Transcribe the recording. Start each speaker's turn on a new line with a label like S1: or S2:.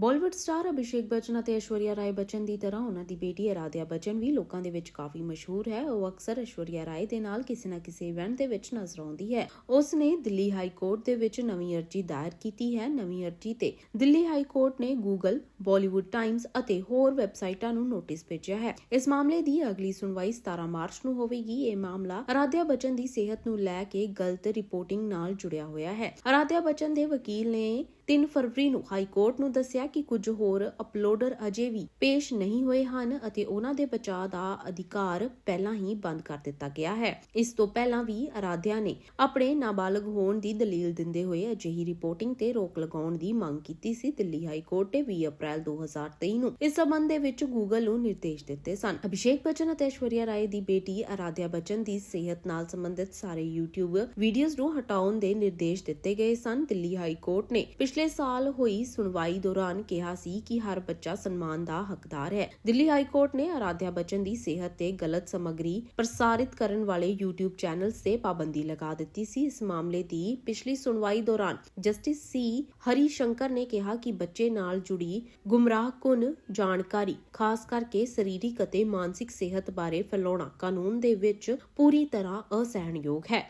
S1: Bollywood star Abhishek ਬਚਨ ਅਤੇ ਐਸ਼ਵਰਿਆ ਰਾਏ ਬੱਚਨ ਦੀ ਤਰ੍ਹਾਂ ਉਹਨਾਂ ਦੀ ਬੇਟੀ ਅਰਾਧਿਆ ਬੱਚਨ ਵੀ ਲੋਕਾਂ ਦੇ ਵਿੱਚ ਕਾਫੀ ਮਸ਼ਹੂਰ ਹੈ। ਉਹ ਅਕਸਰ ਐਸ਼ਵਰਿਆ ਰਾਏ ਦੇ ਨਾਲ ਕਿਸੇ ਨਾ ਕਿਸੇ ਇਵੈਂਟ ਦੇ ਵਿੱਚ ਨਜ਼ਰ ਆਉਂਦੀ ਹੈ। ਉਸ ਨੇ ਦਿੱਲੀ ਹਾਈ ਕੋਰਟ ਦੇ ਵਿੱਚ ਨਵੀਂ ਅਰਜ਼ੀ ਦਾਇਰ ਕੀਤੀ ਹੈ। ਨਵੀਂ ਅਰਜ਼ੀ ਤੇ ਦਿੱਲੀ ਹਾਈ ਕੋਰਟ ਨੇ ਗੂਗਲ ਬਾਲੀਵੁੱਡ ਟਾਈਮਜ਼ ਅਤੇ ਹੋਰ ਵੈਬਸਾਈਟਾਂ ਨੂੰ ਨੋਟਿਸ ਭੇਜਿਆ ਹੈ। ਇਸ ਮਾਮਲੇ ਦੀ ਅਗਲੀ ਸੁਣਵਾਈ 17 ਮਾਰਚ ਨੂੰ ਹੋਵੇਗੀ। ਇਹ ਮਾਮਲਾ ਅਰਾਧਿਆ ਬਚਨ ਦੀ ਸਿਹਤ ਨੂੰ ਲੈ ਕੇ ਗਲਤ ਰਿਪੋਰਟਿੰਗ ਨਾਲ ਜੁੜਿਆ ਹੋਇਆ ਹੈ। ਅਰਾਧਿਆ ਬਚਨ ਦੇ ਵਕੀਲ ਨੇ 3 ਫਰਵਰੀ ਨੂੰ ਹਾਈ ਕੋਰਟ ਨੂੰ ਦੱਸਿਆ ਕਿ ਕੁਝ ਹੋਰ ਅਪਲੋਡਰ ਅਜੇ ਵੀ ਪੇਸ਼ ਨਹੀਂ ਹੋਏ ਹਨ ਅਤੇ ਉਹਨਾਂ ਦੇ ਬਚਾਅ ਦਾ ਅਧਿਕਾਰ ਪਹਿਲਾਂ ਹੀ ਬੰਦ ਕਰ ਦਿੱਤਾ ਗਿਆ ਹੈ। ਇਸ ਤੋਂ ਪਹਿਲਾਂ ਵੀ ਅਰਾਧਿਆ ਨੇ ਆਪਣੇ ਨਾਬਾਲਗ ਹੋਣ ਦੀ ਦਲੀਲ ਦਿੰਦੇ ਹੋਏ ਅਜਿਹੀ ਰਿਪੋਰਟਿੰਗ ਤੇ ਰੋਕ ਲਗਾਉਣ ਦੀ ਮੰਗ ਕੀਤੀ ਸੀ। ਦਿੱਲੀ ਹਾਈ ਕੋਰਟ ਨੇ 20 ਅਪ੍ਰੈਲ 2023 ਨੂੰ ਇਸ ਸਬੰਧ ਦੇ ਵਿੱਚ ਗੂਗਲ ਨੂੰ ਨਿਰਦੇਸ਼ ਦਿੱਤੇ ਸਨ। ਅਭਿਸ਼ੇਕ ਬਚਨ ਅਤੇ ਐਸ਼ਵਰਿਆ ਰਾਏ ਦੀ ਬੇਟੀ ਅਰਾਧਿਆ ਬਚਨ ਦੀ ਸਿਹਤ ਨਾਲ ਸੰਬੰਧਿਤ ਸਾਰੇ YouTube ਵੀਡੀਓਜ਼ ਨੂੰ ਹਟਾਉਣ ਦੇ ਨਿਰਦੇਸ਼ ਦਿੱਤੇ ਗਏ ਸਨ। ਦਿੱਲੀ ਹਾਈ ਕੋਰਟ ਨੇ ਪਿਛਲੇ ਸਾਲ ਹੋਈ ਸੁਣਵਾਈ ਦੌਰਾਨ ਕਿਹਾ ਸੀ ਕਿ ਹਰ ਬੱਚਾ ਸਨਮਾਨ ਦਾ ਹੱਕਦਾਰ ਹੈ। ਦਿੱਲੀ ਹਾਈ ਕੋਰਟ ਨੇ ਅਰਾਧਿਆ ਬੱਚਨ ਦੀ ਸਿਹਤ ਤੇ ਗਲਤ ਸਮੱਗਰੀ ਪ੍ਰਸਾਰਿਤ ਕਰਨ ਵਾਲੇ YouTube ਚੈਨਲਸ ਤੇ ਪਾਬੰਦੀ ਲਗਾ ਦਿੱਤੀ ਸੀ। ਇਸ ਮਾਮਲੇ ਦੀ ਪਿਛਲੀ ਸੁਣਵਾਈ ਦੌਰਾਨ ਜਸਟਿਸ ਸੀ ਹਰੀ ਸ਼ੰਕਰ ਨੇ ਕਿਹਾ ਕਿ ਬੱਚੇ ਨਾਲ ਜੁੜੀ ਗੁੰਮਰਾਹਕੁਨ ਜਾਣਕਾਰੀ, ਖਾਸ ਕਰਕੇ ਸਰੀਰਕ ਅਤੇ ਮਾਨਸਿਕ ਸਿਹਤ ਬਾਰੇ ਫੈਲਾਉਣਾ ਕਾਨੂੰਨ ਦੇ ਵਿੱਚ ਪੂਰੀ ਤਰ੍ਹਾਂ ਅਸਹਿਣਯੋਗ ਹੈ।